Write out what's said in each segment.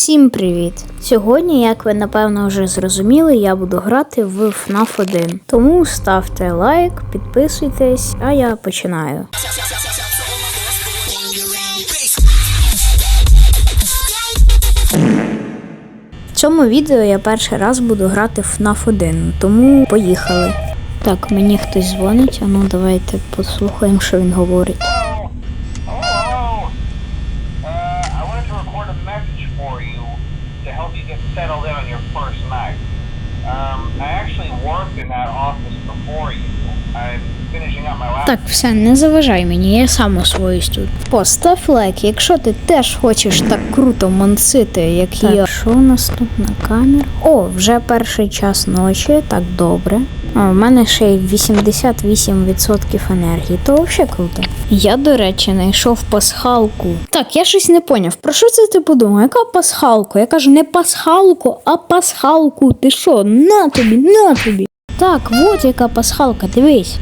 Всім привіт! Сьогодні, як ви напевно вже зрозуміли, я буду грати в FNAF 1. Тому ставте лайк, підписуйтесь, а я починаю. В цьому відео я перший раз буду грати в FNAF 1, тому поїхали. Так, мені хтось дзвонить, а ну давайте послухаємо, що він говорить. Settled in on your first night. Um, I actually worked in that office before you. I'm finishing up my last. Так, все, не заважай мені, я сам освоюсь тут. Постав лайк, якщо ти теж хочеш так круто мансити, як я. Що у нас тут на камері? О, вже перший час ночі, так добре. А, в мене ще й 88% енергії, то взагалі круто. Я, до речі, знайшов пасхалку. Так, я щось не поняв. Про що це ти подумав? Яка пасхалку? Я кажу, не пасхалку, а пасхалку. Ти що? На тобі, на тобі. Так, от яка пасхалка, дивись.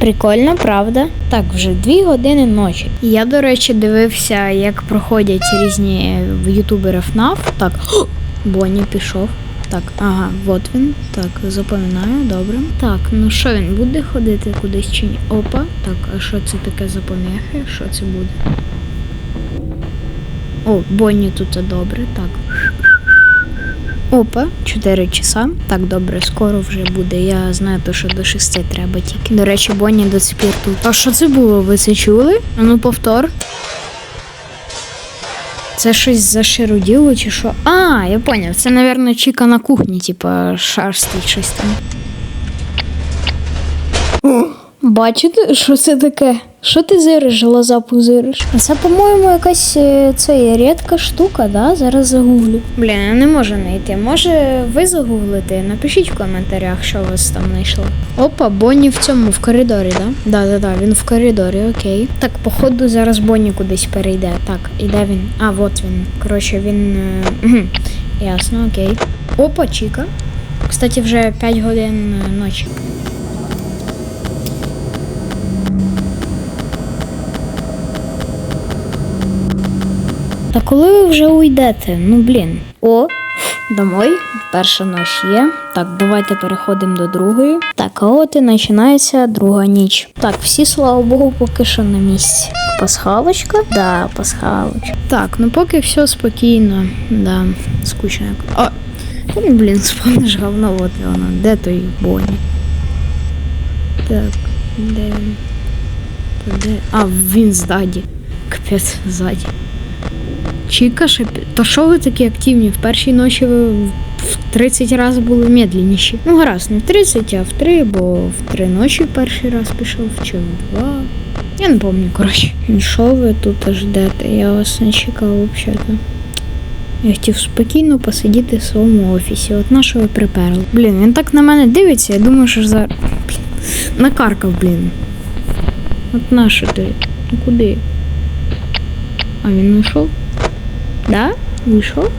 Прикольно, правда? Так, вже дві години ночі. Я, до речі, дивився, як проходять різні ютубери FNAF. Так, Бонні пішов. Так, ага, от він. Так, запам'ятаю, добре. Так, ну що він буде ходити кудись чи ні? Опа. Так, а що це таке за поміхи? Що це буде? О, Бонні тут добре, так. Опа, 4 часа. Так, добре, скоро вже буде. Я знаю, то, що до 6 треба тільки. До речі, Бонні до сих пір тут. А що це було? Ви це чули? Ну повтор. Це щось зашируділо чи що? А, я поняв. Це, наверное, Чіка на кухні, типа шарстить щось там. Бачите, що це таке? Що ти зириш, глаза пузириш? Це, по-моєму, якась е, це є рідка штука, да? Зараз загуглю. Блін, я не можу знайти. Може, ви загуглите? Напишіть в коментарях, що у вас там знайшло. Опа, Бонні в цьому, в коридорі, да? Да, да, да, він в коридорі, окей. Так, походу, зараз Бонні кудись перейде. Так, і де він? А, от він. Коротше, він. е. Ясно, окей. Опа, Чіка. Кстати, вже 5 годин е, ночі. Та коли ви вже уйдете? Ну блін. О, домой. Перша ніч є. Так, давайте переходимо до другої. Так, а от і починається друга ніч. Так, всі, слава Богу, поки що на місці. Пасхалочка? Да, пасхалочка. Так, ну поки все спокійно. Да, скучно. О, ну, блін, спавниш говно, от воно. Де той Бонні? Так, де він? Де? А, він ззаді. Капець, ззаді. Чіка пі- що ви такі активні? В першій ночі ви в 30 разів були медленніші. Ну, гаразд, не в 30, а в 3, бо в 3 ночі перший раз пішов, чи в 2. Я не пам'ятаю, коротше. Що ви тут ждете? Я вас не чекав взагалі. Я хотів спокійно посидіти в своєму офісі. От на що приперли? Блін, він так на мене дивиться, я думаю, що зараз. Накаркав, блін. От на ти? Ну куди? А він вийшов? Да? Вийшов?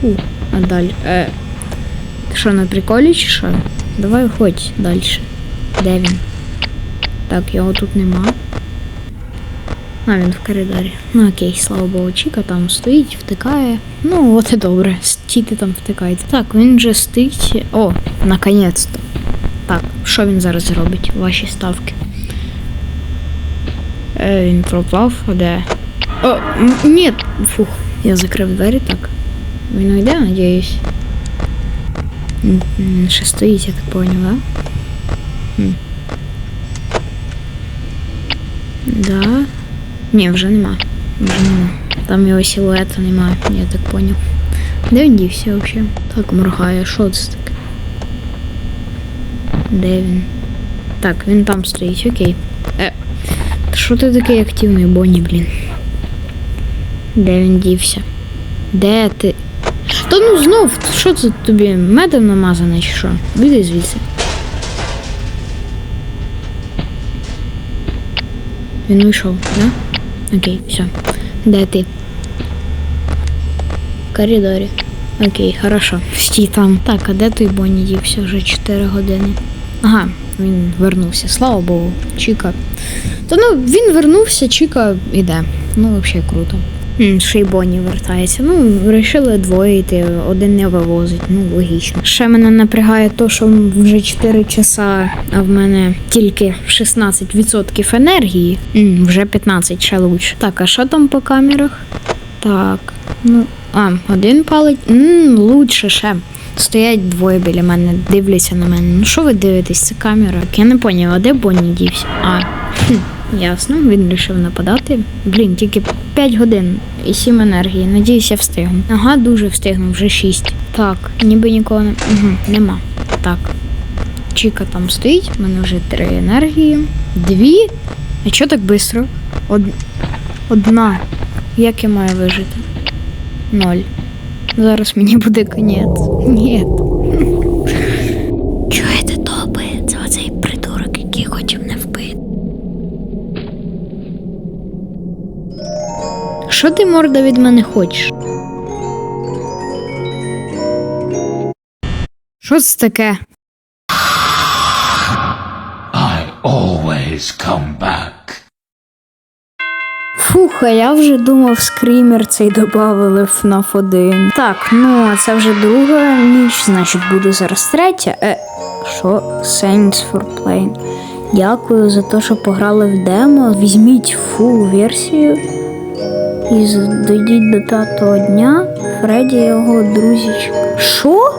Фу, а далі. Е. Ти що, на приколі чи що? Давай ходь далі. Де він? Так, його тут нема. А, він в коридорі. Ну окей, слава Богу, Чіка там стоїть, втикає. Ну, от і добре. Стійте там втикайте. Так, він вже стоїть. О, наконець-то. Так, що він зараз зробить? Ваші ставки. Е, він пропав, а де? О, м- ні, фух, я закрив двері так. Він уйде, надіюсь. М, м, Ще стоїть, я так поняла. М. Да. Ні, вже нема. Вже нема. Там його силуета немає, я так поняв. Де він дівся взагалі? Так моргає, що це таке? Де він? Так, він там стоїть, окей. Е, та що ти такий активний, Бонні, блін? Де він дівся? Де ти? Та ну знов, що це тобі? Медом намазане чи що? Біди звідси. Він вийшов, да? Окей, все. Де ти? В коридорі. Окей, хорошо. Стій там. Так, а де той Бонні дівся вже 4 години? Ага, він вернувся. Слава Богу. Чіка. Та ну він вернувся, Чіка іде. Ну, взагалі круто. М, Бонні вертається. Ну, вирішили двоє йти, один не вивозить. Ну, логічно. Ще мене напрягає то, що вже 4 часа, а в мене тільки 16% енергії. М, вже 15, ще лучше. Так, а що там по камерах? Так, ну. А, один палить. Ммм, лучше ще. Стоять двоє біля мене, дивляться на мене. Ну що ви дивитесь, це камера? Я не поняла, де Бонні дівся? А, хм, ясно, він вирішив нападати. Блін, тільки 5 годин і 7 енергії. Надіюсь, я встигну. Ага, дуже встигну, вже 6. Так, ніби нікого не. Угу, нема. Так. Чіка там стоїть, в мене вже 3 енергії. Дві. А чого так швидко? Од... Одна. Як я маю вижити? Ноль. Зараз мені буде конець. Ні. Що ти, морда, від мене хочеш? Що це таке? I always come back. Фух, а я вже думав, скрімер цей додавали в FNAF 1. Так, ну а це вже друга ніч, значить буде зараз третя. Е, що? Saints for Plane. Дякую за те, що пограли в демо. Візьміть фул версію і дійдіть до п'ятого дня. Фредді і його друзі. Що?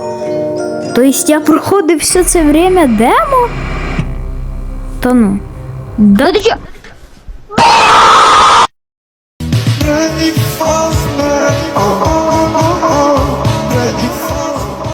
Тобто я проходив все це время демо? Та ну. Да ти чо? For.